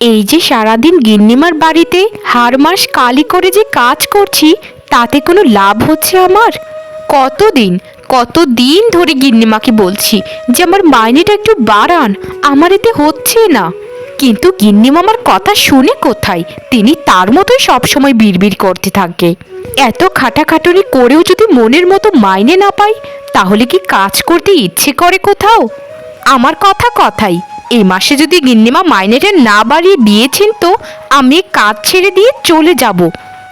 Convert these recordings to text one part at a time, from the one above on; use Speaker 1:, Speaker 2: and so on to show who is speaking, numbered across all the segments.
Speaker 1: এই যে সারাদিন গিন্নিমার বাড়িতে হার মাস কালি করে যে কাজ করছি, তাতে কোনো লাভ হচ্ছে আমার? কতদিন কতদিন ধরে গিন্নিমাকে বলছি যে আমার মাইনেটা একটু বাড়ান, আমার এতে হচ্ছে না। কিন্তু গিন্নিমা আমার কথা শুনে কোথায়? তিনি তার মতোই সবসময় বিড়বিড় করতে থাকে। এত খাটাখাটুনি করেও যদি মনের মতো মাইনে না পাই, তাহলে কি কাজ করতে ইচ্ছে করে কোথাও? আমার কথা কথাই। এই মাসে যদি গিন্নিমা মাইনেটা না বাড়িয়ে দিয়েছেন তো আমি কাজ ছেড়ে দিয়ে চলে যাব।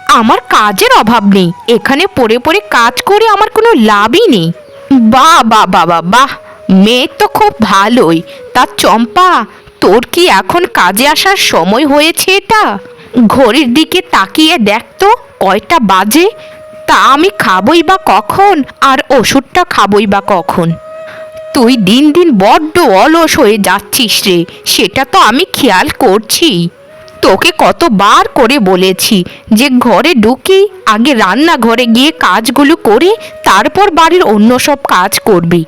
Speaker 1: আমার কাজের অভাব নেই। এখানে পড়ে পড়ে কাজ করে আমার কোনো লাভই নেই। বাহ বাহ বাহ বাহ। মেয়ে তো খুব ভালোই। তা চম্পা, তোর কি এখন কাজে আসার সময় হয়েছে এটা? ঘড়ির দিকে তাকিয়ে দেখ তো, কয়টা বাজে? তা আমি খাবই বা কখন? আর ওষুধটা খাবই বা কখন? তুই দিন দিন বড্ড অলস হয়ে যাচ্ছিস রে, সেটা তো আমি খেয়াল করছি। তোকে কতবার করে বলেছি যে ঘরে ঢুকি, আগে রান্নাঘরে গিয়ে কাজগুলো করে, তারপর বাড়ির অন্য সব কাজ করবি।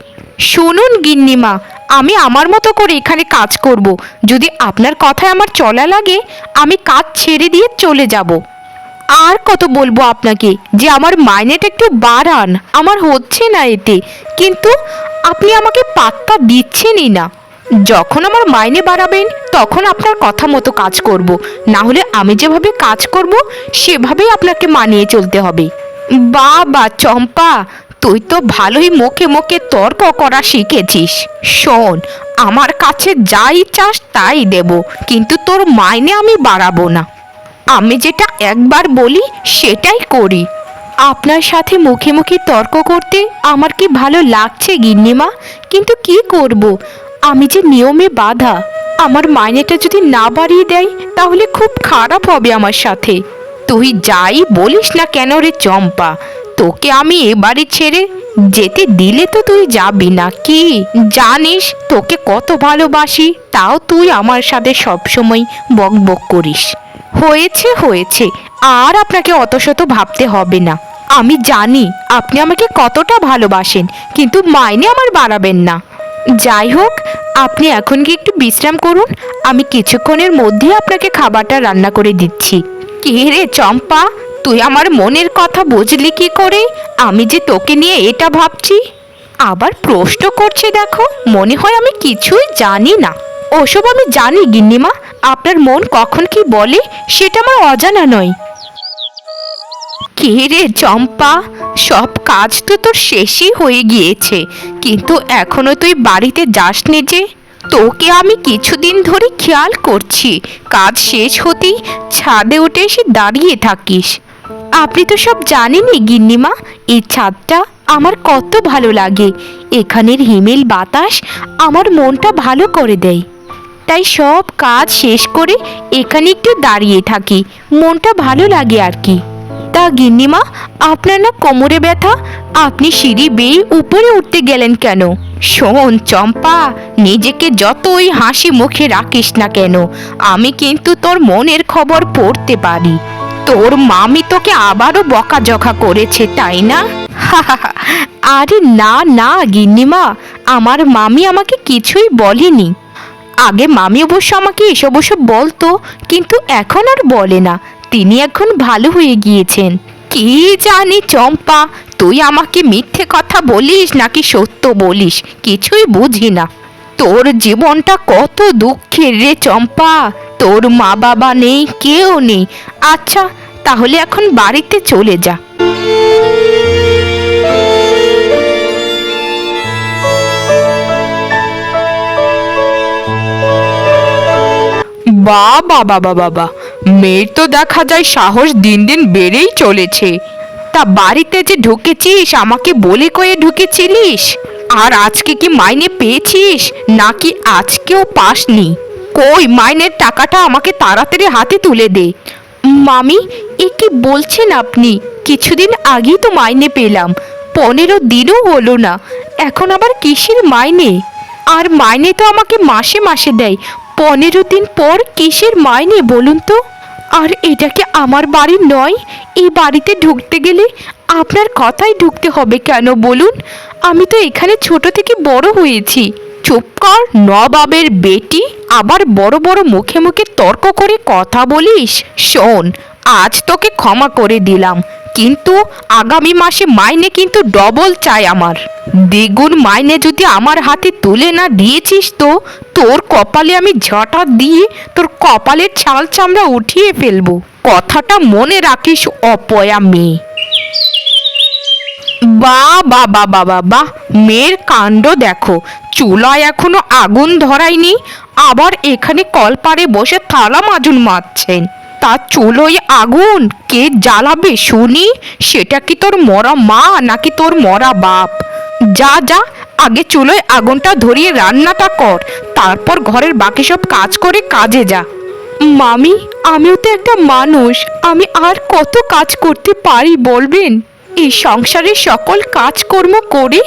Speaker 1: শুনুন গিন্নিমা, আমি আমার মতো করে এখানে কাজ করব। যদি আপনার কথায় আমার চলা লাগে, আমি কাজ ছেড়ে দিয়ে চলে যাব। আর কত বলব আপনাকে যে আমার মাইনেটা একটু বাড়ান, আমার হচ্ছে না এতে। কিন্তু আপনি আমাকে পাত্তা দিচ্ছেনই না। যখন আমার মাইনে বাড়াবেন, তখন আপনার কথা মতো কাজ করব। না হলে আমি যেভাবে কাজ করব, সেভাবেই আপনাকে মানিয়ে চলতে হবে। বা বা চম্পা, তুই তো ভালোই মুখে মুখে তর্ক করা শিখেছিস। শোন, আমার কাছে যাই চাস তাই দেব, কিন্তু তোর মাইনে আমি বাড়াবো না। আমি যেটা একবার বলি, সেটাই করি। আপনার সাথে মুখে মুখে তর্ক করতে আমার কি ভালো লাগছে, গিন্নিমা? কিন্তু কি করব? আমি যে নিয়মে বাধা, আমার মাইনেটা যদি না বাড়িয়ে দেয়, তাহলে খুব খারাপ হবে আমার সাথে। তুই যাই বলিস না কেন রে চম্পা, তোকে আমি এ বাড়ি ছেড়ে যেতে দিলে তো তুই যাবি না কি? জানিস, তোকে কত ভালোবাসি, তাও তুই আমার সাথে সবসময় বক বক করিস। হয়েছে হয়েছে। আর আপনাকে অত শত ভাবতে হবে না। আমি জানি আপনি আমাকে কতটা ভালোবাসেন, কিন্তু মাইনে আমার বাড়াবেন না। যাই হোক, আপনি এখন কি একটু বিশ্রাম করুন। আমি কিছুক্ষণের মধ্যেই আপনাকে খাবারটা রান্না করে দিচ্ছি। কে রে চম্পা, তুই আমার মনের কথা বুঝলি কি করে? আমি যে তোকে নিয়ে এটা ভাবছি? আবার প্রশ্ন করছে দেখো, মনে হয় আমি কিছুই জানি না। ওসব আমি জানি, গিন্নিমা। আপনার মন কখন কি বলে, সেটা আমার অজানা নয়। কে রে চম্পা, সব কাজ তো তোর শেষই হয়ে গিয়েছে, কিন্তু এখনও তুই বাড়িতে যাসনি যে? তোকে আমি কিছুদিন ধরে খেয়াল করছি, কাজ শেষ হতেই ছাদে উঠে এসে দাঁড়িয়ে থাকিস। আপনি তো সব জানেনই, গিন্নিমা, এই ছাদটা আমার কত ভালো লাগে। এখানের হিমেল বাতাস আমার মনটা ভালো করে দেয়। তাই সব কাজ শেষ করে এখানে একটু দাঁড়িয়ে থাকি। মনটা ভালো লাগে আর কি। তা গিন্নিমা, আপনার না কোমরে ব্যথা? আপনি সিঁড়ি বেয়ে উপরে উঠতে গেলেন কেন? শোন চম্পা, নিজেকে যতই হাসি মুখে রাখিস না কেন, আমি কিন্তু তোর মনের খবর পড়তে পারি। তোর মামি তোকে আবারও বকাঝকা করেছে, তাই না? আরে না না গিন্নিমা, আমার মামি আমাকে কিছুই বলেনি। আগে মামি অবশ্য আমাকে এসব ওসব বলতো, কিন্তু এখন আর বলে না। তিনি এখন ভালো হয়ে গিয়েছেন। কি জানি চম্পা, তুই আমাকে মিথ্যে কথা বলিস নাকি সত্য বলিস? কিছুই বুঝি না। তোর জীবনটা কত দুঃখের রে চম্পা। তোর মা বাবা নেই, কেউ নেই। আচ্ছা তাহলে এখন বাড়িতে চলে যা। বা বাবা বাবা বাবা মেয়ের তো দেখা যায় সাহস দিন দিন বেড়েই চলেছে। তা বাড়িতে যে ঢুকেছিস, আমাকে বলে কয়ে ঢুকেছিলিস? আর আজকে কি মাইনে পেয়েছিস? নাকি আজকেও পাসনি? কই, মাইনের টাকাটা আমাকে তাড়াতাড়ি হাতে তুলে দে। মামি, এ কি বলছেন আপনি? কিছুদিন আগেই তো মাইনে পেলাম। পনেরো দিনও হলো না। এখন আবার কিসের মাইনে? আর মাইনে তো আমাকে মাসে মাসে দেয়। পনেরো দিন পর কিসের মাইনে বলুন তো? আর এটা কি আমার বাড়ি নয়? এই বাড়িতে ঢুকতে গেলে আপনার কথাই ঢুকতে হবে কেন বলুন? আমি তো এখানে ছোট থেকে বড় হয়েছি। চুপ কর, নবাবের বেটি। আবার বড় বড় মুখে মুখে তর্ক করে কথা বলিস। শোন, আজ তোকে ক্ষমা করে দিলাম। কিন্তু আগামী মাসে মাইনে কিন্তু ডবল চাই আমার। দ্বিগুণ মাইনে যদি আমার হাতে তুলে না দিয়েছিস তো, তোর কপালে আমি ঝাঁটা দিয়ে তোর কপালের ছাল চামড়া উঠিয়ে ফেলব। কথাটা মনে রাখিস, অপয়া মেয়ে। বা বা বা বা বা বা, মেয়ের কাণ্ড দেখো। চুলায় এখনও আগুন ধরায়নি, আবার এখানে কলপারে বসে থালা মাজুন মারছেন তার চুলোয় আগুন, কে জ্বালাবে শুনি? সেটা কি তোর মরা মা নাকি তোর মরা বাপ? যা যা, আগে চুলোয় আগুনটা ধরিয়ে রান্নাটা কর, তারপর ঘরের বাকি সব কাজ করে কাজে যা। মামি, আমিও তো একটা মানুষ, আমি আর কত কাজ করতে পারি বলবেন? এই সংসারে সকল কাজকর্ম করে,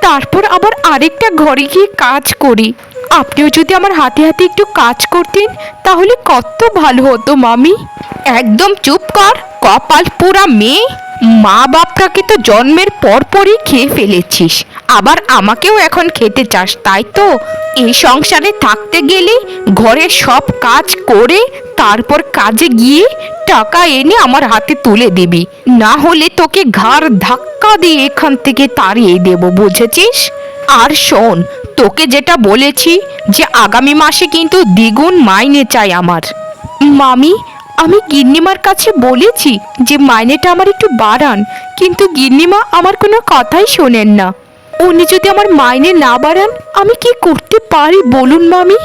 Speaker 1: তারপর আবার আরেকটা ঘরে গিয়ে কাজ করি। আপনিও যদি আমার হাতে হাতে একটু কাজ করতেন, তাহলে কত ভালো হতো, মামি। একদম চুপ কর, কপাল পোড়া মেয়ে। মা বাপটাকে তো জন্মের পর পরই খেয়ে ফেলেছিস, আবার আমাকেও এখন খেতে চাস, তাই তো? এই সংসারে থাকতে গেলে ঘরের সব কাজ করে, তারপর কাজে গিয়ে টাকা এনে আমার হাতে তুলে দিবি। না হলে তোকে ঘাড় ধাক্কা দিয়ে এখান থেকে তাড়িয়ে দেব, বুঝেছিস? আর শোন তোকে যেটা বলেছি যে আগামী মাসে কিন্তু দ্বিগুণ মাইনে চাই আমার। মামি, আমি গিন্নিমার কাছে বলেছি যে মাইনেটা আমার একটু বাড়ান, কিন্তু গিন্নিমা আমার কোনো কথাই শোনেন না। উনি যদি আমার মাইনে না বাড়ান, আমি কি করতে পারি বলুন মামি?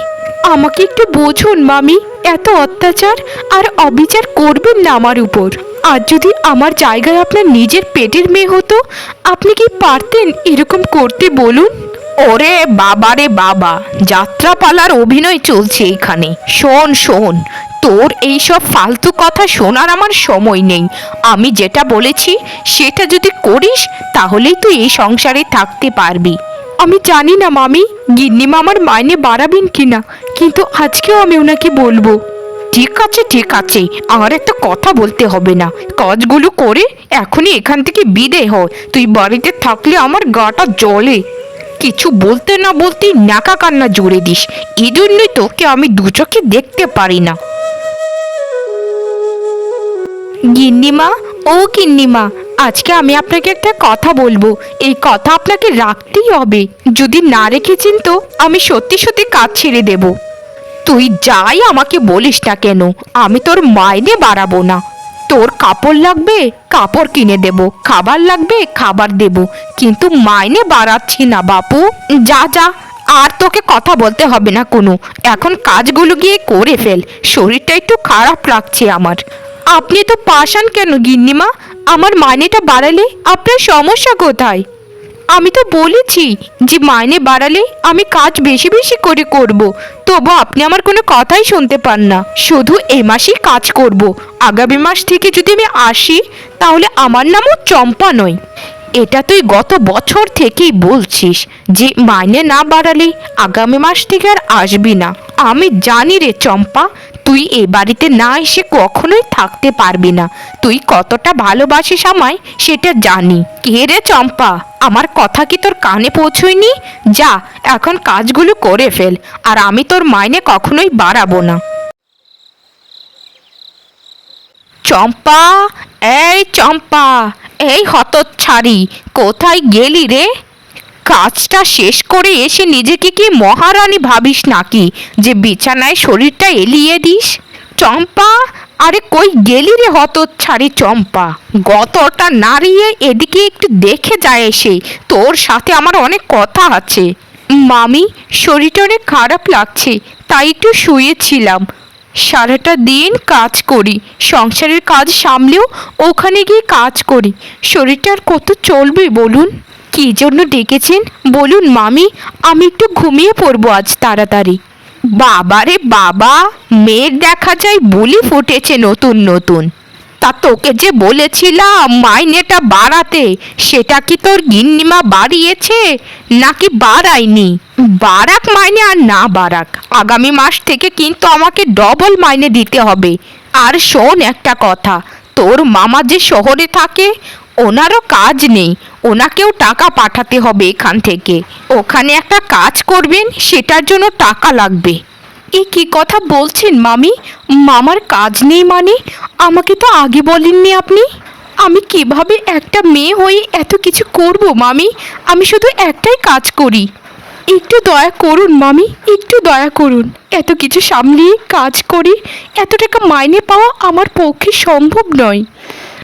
Speaker 1: আমাকে একটু বোঝুন মামি, এত অত্যাচার আর অবিচার করবেন না আমার উপর। আর যদি আমার জায়গায় আপনার নিজের পেটের মেয়ে হতো, আপনি কি পারতেন এরকম করতে বলুন? ওরে বাবারে বাবা, যাত্রাপালার অভিনয় চলছে এখানে। শোন শোন, তোর এই সব ফালতু কথা শোনার আমার সময় নেই। আমি যেটা বলেছি, সেটা যদি করিস, তাহলেই তুই এই সংসারে থাকতে পারবি। আমি জানি না, মামি, গিন্নিমা আমার মাইনে বাড়াবেন কিনা, কিন্তু আজকেও আমি ওনাকে বলব। ঠিক আছে ঠিক আছে আমার একটা কথা বলতে হবে না। কাজগুলো করে এখনই এখান থেকে বিদে হয় তুই বাড়িতে থাকলে আমার গাটা জ্বলে। কিছু বলতে না বলতেই নাকা কান্না জুড়ে দিস। এই জন্যই তোকে আমি দু চোখে দেখতে পারি না। গিন্নিমা, ও গিন্নিমা, আজকে আমি আপনাকে একটা কথা বলব। এই কথা আপনাকে রাখতেই হবে। যদি না রেখেছেন তো আমি সত্যি সত্যি কাজ ছেড়ে দেব। তুই যাই আমাকে বলিস না কেন, আমি তোর মাইনে বাড়াবো না। তোর কাপড় লাগবে? কাপড় কিনে দেব, খাবার লাগবে, খাবার দেব। কিন্তু মাইনে বাড়াচ্ছি না, বাপু। যা যা, আর তোকে কথা বলতে হবে না কোনো। এখন কাজগুলো গিয়ে করে ফেল, শরীরটা একটু খারাপ লাগছে আমার। আপনি তো পাশান কেন গিন্নিমা? আমার মাইনেটা বাড়ালে আপনার সমস্যা কোথায়? আমি তো বলেছি যে মাইনে বাড়ালে আমি কাজ বেশি বেশি করে করব। তবু আপনি আমার কোনো কথাই শুনতে পান না। শুধু এ মাসেই কাজ করব। আগামী মাস থেকে যদি আমি আসি, তাহলে আমার নামও চম্পা নয়। এটা তুই গত বছর থেকেই বলছিস যে মাইনে না বাড়ালে আগামী মাস থেকে আর আসবি না। আমি জানি রে চম্পা তুই এ বাড়িতে না এসে কখনোই থাকতে পারবি না। তুই কতটা ভালোবাসিস আমায়, সেটা জানি। কে রে চম্পা, আমার কথা কি তোর কানে পৌঁছয়নি? যা, এখন কাজগুলো করে ফেল, আর আমি তোর মাইনে কখনোই বাড়াবো না। চম্পা, এই চম্পা, এই হতচ্ছাড়ি, কোথায় গেলি রে? কাজটা শেষ করে এসে নিজেকে কি মহারানী ভাবিস নাকি? যে বিছানায় শরীরটা এলিয়ে দিস? চম্পা, আরে কই গেলি রে হতচ্ছাড়ি চম্পা? গতটা নাড়িয়ে এদিকে একটু দেখে যায় এসে। তোর সাথে আমার অনেক কথা আছে। মামি, শরীরটা অনেক খারাপ লাগছে, তাই একটু শুয়েছিলাম। সারাটা দিন কাজ করি, সংসারের কাজ সামলেও ওখানে গিয়ে কাজ করি। শরীরটা আর কত চলবে বলুন? কী জন্য ডেকেছেন? বলুন মামি, আমি একটু ঘুমিয়ে পড়ব আজ তাড়াতাড়ি। বাবারে বাবা মেয়ের দেখা যায় বলি ফুটেছে নতুন নতুন। তা তোকে যে বলেছিলাম মাইনেটা বাড়াতে, সেটা কি তোর গিন্নিমা বাড়িয়েছে? নাকি বাড়ায়নি? বাড়াক মাইনে আর না বাড়াক। আগামী মাস থেকে কিন্তু আমাকে ডবল মাইনে দিতে হবে। আর শোন একটা কথা, তোর মামা যে শহরে থাকে ওনারও কাজ নেই। ওনাকেও টাকা পাঠাতে হবে এখান থেকে। ওখানে একটা কাজ করবেন, সেটার জন্য টাকা লাগবে। এ কি কথা বলছেন মামি? মামার কাজ নেই মানে? আমাকে তো আগে বলেননি আপনি। আমি কীভাবে একটা মেয়ে হয়ে এত কিছু করব মামি? আমি শুধু একটাই কাজ করি। একটু দয়া করুন মামি, একটু দয়া করুন। এত কিছু সামলিয়ে কাজ করি, এত টাকা মাইনে পাওয়া আমার পক্ষে সম্ভব নয়।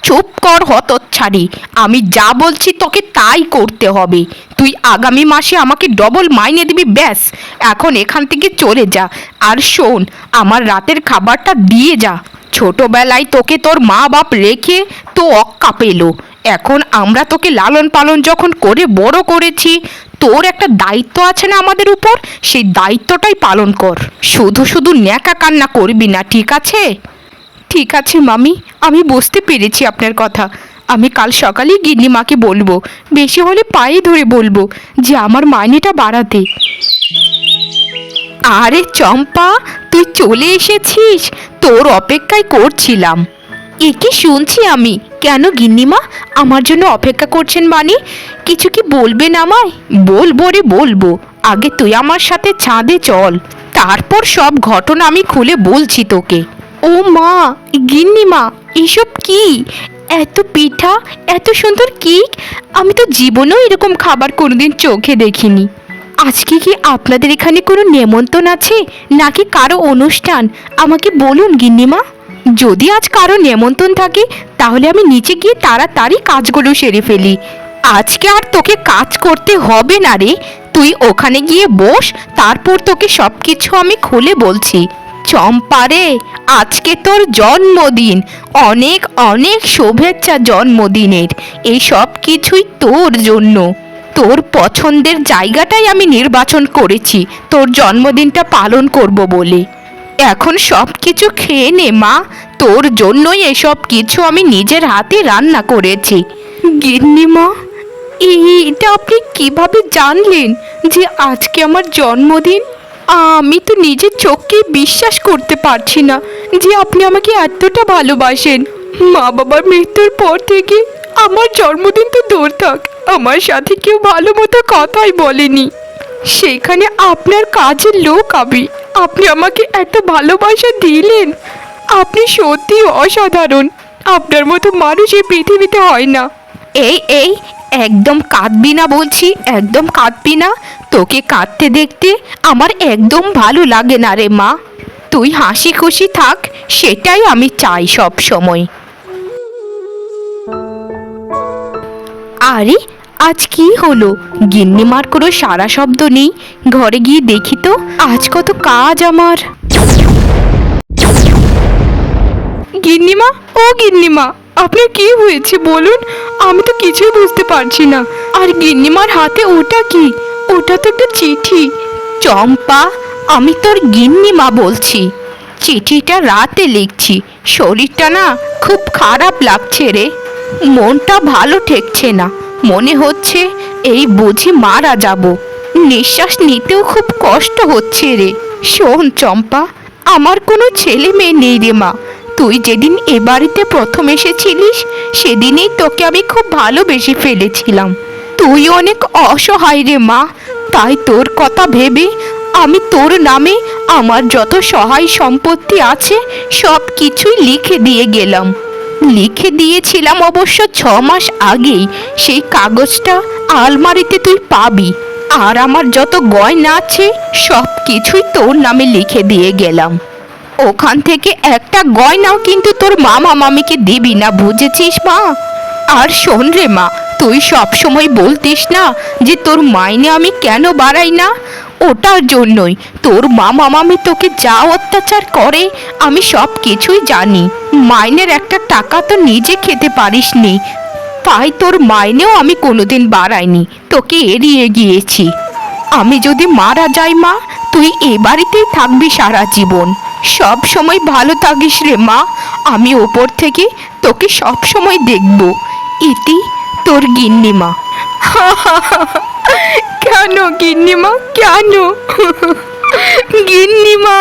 Speaker 1: চুপ কর হতচ্ছাড়ি। আমি যা বলছি তোকে তাই করতে হবে। তুই আগামী মাসে আমাকে ডবল মাইনে দিবি, ব্যাস। এখন এখান থেকে চলে যা। আর শোন, আমার রাতের খাবারটা দিয়ে যা। ছোটবেলায় তোকে তোর মা বাপ রেখে তো অক্কা পেল এখন আমরা তোকে লালন পালন যখন করে বড় করেছি, তোর একটা দায়িত্ব আছে না আমাদের উপর? সেই দায়িত্বটাই পালন কর। শুধু শুধু ন্যাকা কান্না করবি না, ঠিক আছে? ঠিক আছে, মামি। আমি বুঝতে পেরেছি আপনার কথা। আমি কাল সকালেই গিন্নিমাকে বলব। বেশি হলে পায়ে ধরে বলব যে আমার মাইনেটা বাড়াতে। আরে চম্পা, তুই চলে এসেছিস? তোর অপেক্ষায় করছিলাম। একে শুনছি আমি। কেন গিন্নিমা? আমার জন্য অপেক্ষা করছেন মানে? কিছু কি বলবেন আমায়? বলব রে, বলব। আগে তুই আমার সাথে ছাদে চল। তারপর সব ঘটনা আমি খুলে বলছি তোকে। ও মা গিন্নিমা এসব কি? এত পিঠা, এত সুন্দর কেক? আমি তো জীবনেও এরকম খাবার কোনোদিন চোখে দেখিনি। আজকে কি আপনাদের এখানে কোনো নেমন্তণ আছে, নাকি কারও অনুষ্ঠান? আমাকে বলুন গিন্নিমা যদি আজ কারও নেমন্তণ থাকে, তাহলে আমি নিচে গিয়ে তাড়াতাড়ি কাজগুলো সেরে ফেলি। আজকে আর তোকে কাজ করতে হবে না রে। তুই ওখানে গিয়ে বস, তারপর তোকে সব কিছু আমি খুলে বলছি। চম্পারে, আজকে তোর জন্মদিন। অনেক অনেক শুভেচ্ছা জন্মদিনের। এই সব কিছুই তোর জন্য। তোর পছন্দের জায়গাটাই আমি নির্বাচন করেছি। তোর জন্মদিনটা পালন করব বলে। এখন সব কিছু খেয়ে নে, মা। তোর জন্যই এসব কিছু আমি নিজের হাতে রান্না করেছি। গিন্নিমা এইটা আপনি কীভাবে জানলেন যে আজকে আমার জন্মদিন? আমি তো নিজের চোখকে বিশ্বাস করতে পারছি না যে আপনি আমাকে এতটা ভালোবাসেন। মা বাবার মৃত্যুর পর থেকে আমার জন্মদিন তো দূর থাক, আমার সাথে কেউ ভালো মতো কথাই বলেনি। সেখানে আপনার কাজের লোক আমি, আপনি আমাকে এত ভালোবাসা দিলেন, আপনি সত্যি অসাধারণ, আপনার মতো মানুষ এই পৃথিবীতে হয় না। এই এই, একদম কাঁদবি না বলছি, একদম কাঁদবি না। তোকে কাঁদতে দেখতে আমার একদম ভালো লাগে না রে মা। তুই হাসি খুশি থাক, সেটাই আমি চাই সব সময়। আরে, আজ কি হলো? গিন্নিমার কোনো সারা শব্দ নেই। ঘরে গিয়ে দেখি তো, আজ কত কাজ আমার। গিন্নিমা, ও গিন্নিমা, আপনার কি হয়েছে বলুন? আমি তো কিছুই বুঝতে পারছি না। আর গিন্নিমার হাতে ওটা কি? ওটা তো একটা চিঠি। চম্পা, আমি তোর গিন্নি মা বলছি। চিঠিটা রাতে লিখছি। শরীরটা না খুব খারাপ লাগছে রে। মনটা ভালো ঠেকছে না। মনে হচ্ছে এই বুঝি মারা যাব। নিঃশ্বাস নিতেও খুব কষ্ট হচ্ছে রে। শোন চম্পা, আমার কোনো ছেলে মেয়ে নেই রে মা। তুই যেদিন এ বাড়িতে প্রথম এসেছিলিস, সেদিনই তোকে আমি খুব ভালোবেসে ফেলেছিলাম। তুই অনেক অসহায় রে মা। তাই তোর কথা ভেবে আমি তোর নামে আমার যত সহায় সম্পত্তি আছে, সব কিছুই লিখে দিয়ে গেলাম। লিখে দিয়েছিলাম অবশ্য ছ মাস আগেই। সেই কাগজটা আলমারিতে তুই পাবি। আর আমার যত গয়না আছে, সব কিছুই তোর নামে লিখে দিয়ে গেলাম। ওখান থেকে একটা গয়নাও কিন্তু তোর মামা মামিকে দিবি না, বুঝেছিস মা? আর শোন রে মা তুই সব সময় বলতিস না যে তোর মাইনে আমি কেন বাড়াই না? ওটার জন্যই তোর মামা মামি তোকে যা অত্যাচার করে, আমি সব কিছুই জানি। মাইনের একটা টাকা তো নিজে খেতে পারিস নি। তাই তোর মাইনেও আমি কোনোদিন বাড়াইনি। তোকে এড়িয়ে গিয়েছি। আমি যদি মারা যাই মা, তুই এ বাড়িতেই থাকবি সারা জীবন। সব সময় ভালো থাকিস রে মা। আমি ওপর থেকে তোকে সব সময় দেখব। ইতি তোর গিন্নিমা। কেন গিন্নিমা? কেন? গিন্নিমা!